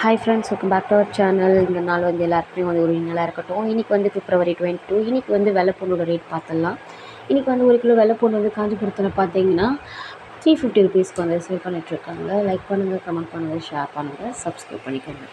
Hi friends welcome back to our channel இந்த நாள் வந்து எல்லாருக்குமே வந்து ஒரு நல்லா இருக்கட்டும். இன்றைக்கி வந்து பிப்ரவரி டுவெண்ட்டி டூ இன்றைக்கி வந்து வெள்ளைப்பூண்டோட ரேட் பார்த்துடலாம். இன்றைக்கி வந்து ஒரு கிலோ வெள்ளைப்பூண்டு வந்து காஞ்சிபுரத்தில் பார்த்தீங்கன்னா த்ரீ ஃபிஃப்டி ருபீஸ்க்கு வந்து சேல் பண்ணிகிட்ருக்காங்க லைக் பண்ணுங்கள் கமெண்ட் பண்ணுங்கள் ஷேர் பண்ணுங்கள் சப்ஸ்கிரைப் பண்ணிக்கோங்க.